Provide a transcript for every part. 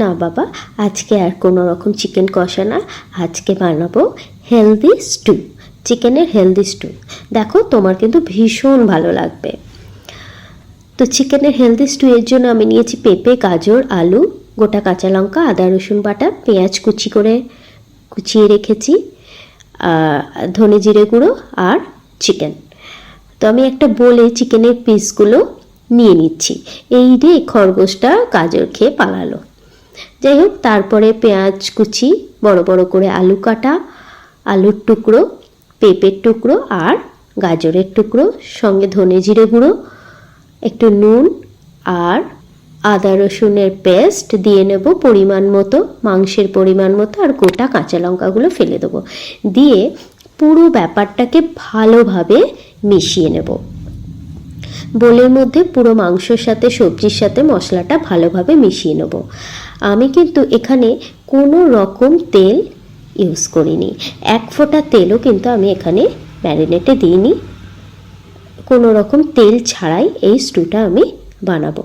না বাবা, আজকে আর কোনো রকম চিকেন কষা না। আজকে বানাবো হেলদি স্টু চিকেনের হেলদি স্টু দেখো, তোমার কিন্তু ভীষণ ভালো লাগবে। তো চিকেনের হেলদি স্টু এর জন্য আমি নিয়েছি পেঁপে, গাজর, আলু, গোটা কাঁচা লঙ্কা, আদা, রসুন বাটা, পেঁয়াজ কুচি করে কুচিয়ে রেখেছি ধনে জিরে গুঁড়ো আর চিকেন তো আমি একটা বলে চিকেনের পিসগুলো নিয়ে নিচ্ছি। এই রে খরগোশটা গাজর খেয়ে পালালো। যাই হোক, তারপরে পেঁয়াজ কুচি, বড় বড় করে আলু কাটা, আলুর টুকরো, পেঁপের টুকরো আর গাজরের টুকরো, সঙ্গে ধনে জিরে গুঁড়ো, একটু নুন আর আদা রসুনের পেস্ট দিয়ে নেব পরিমাণ মতো, মাংসের পরিমাণ মতো আর গোটা কাঁচা লঙ্কাগুলো ফেলে দেবো। দিয়ে পুরো ব্যাপারটাকে ভালোভাবে মিশিয়ে নেব। বোলের মধ্যে পুরো মাংসর সাথে, সবজির সাথে মশলাটা ভালোভাবে মিশিয়ে নেব। আমি কিন্তু এখানে কোনো রকম তেল ইউজ করিনি। এক ফোঁটা তেলও কিন্তু আমি এখানে ম্যারিনেটে দিইনি। কোনো রকম তেল ছাড়াই এই স্টুটা আমি বানাবো।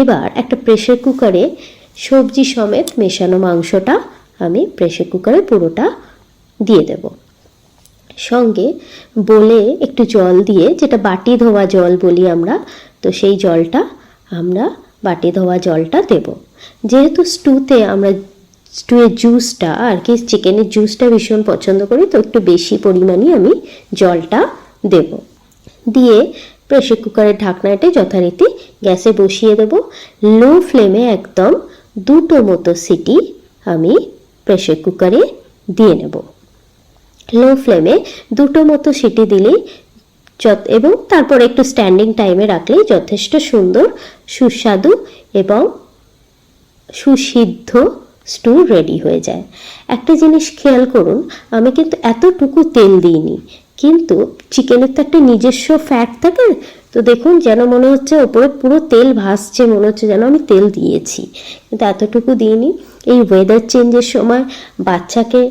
এবার একটা প্রেশার কুকারে সবজি সমেত মেশানো মাংসটা আমি প্রেশার কুকারে পুরোটা দিয়ে দেবো। সঙ্গে বলে একটু জল দিয়ে, যেটা বাটি ধোয়া জল বলি আমরা, তো সেই জলটা আমরা বাটি ধোয়া জলটা দেব। যেহেতু স্টুতে আমরা স্টুয়ের জুসটা আর কি চিকেনের জুসটা ভীষণ পছন্দ করি, তো একটু বেশি পরিমাণে আমি জলটা দেব। দিয়ে প্রেশার কুকারের ঢাকনাটা যথারীতি গ্যাসে বসিয়ে দেব। লো ফ্লেমে একদম দুটো মতো সিটি আমি প্রেশার কুকারে দিয়ে নেব। লো ফ্লেমে দুটো মতো সিটি দিলেই এবং তারপর একটু স্ট্যান্ডিং টাইমে রাখলেই যথেষ্ট সুন্দর, সুস্বাদু এবং সুসিদ্ধ স্টু রেডি হয়ে যায়। একটা জিনিস খেয়াল করুন, আমি কিন্তু এতটুকু তেল দিইনি। কিন্তু চিকেনের তো একটা নিজস্ব ফ্যাট থাকে, তো দেখুন যেন মনে হচ্ছে ওপরে পুরো তেল ভাসছে, মনে হচ্ছে যেন আমি তেল দিয়েছি। কিন্তু এতটুকু দিইনি। এই ওয়েদার চেঞ্জের সময় বাচ্চাকে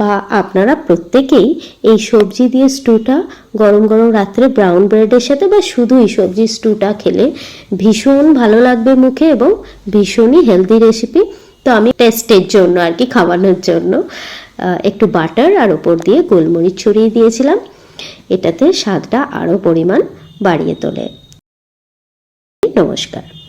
বা আপনারা প্রত্যেকেই এই সবজি দিয়ে স্টুটা, গরম গরম রাত্রে ব্রাউন ব্রেডের সাথে বা শুধু এই সবজি স্টুটা খেলে ভীষণ ভালো লাগবে মুখে এবং ভীষণই হেলদি রেসিপি তো আমি টেস্টের জন্য আর কি, খাওয়ানোর জন্য। একটু বাটার আর ওপর দিয়ে গোলমরিচ ছড়িয়ে দিয়েছিলাম। এটাতে স্বাদটা আরও পরিমাণ বাড়িয়ে তোলে। নমস্কার।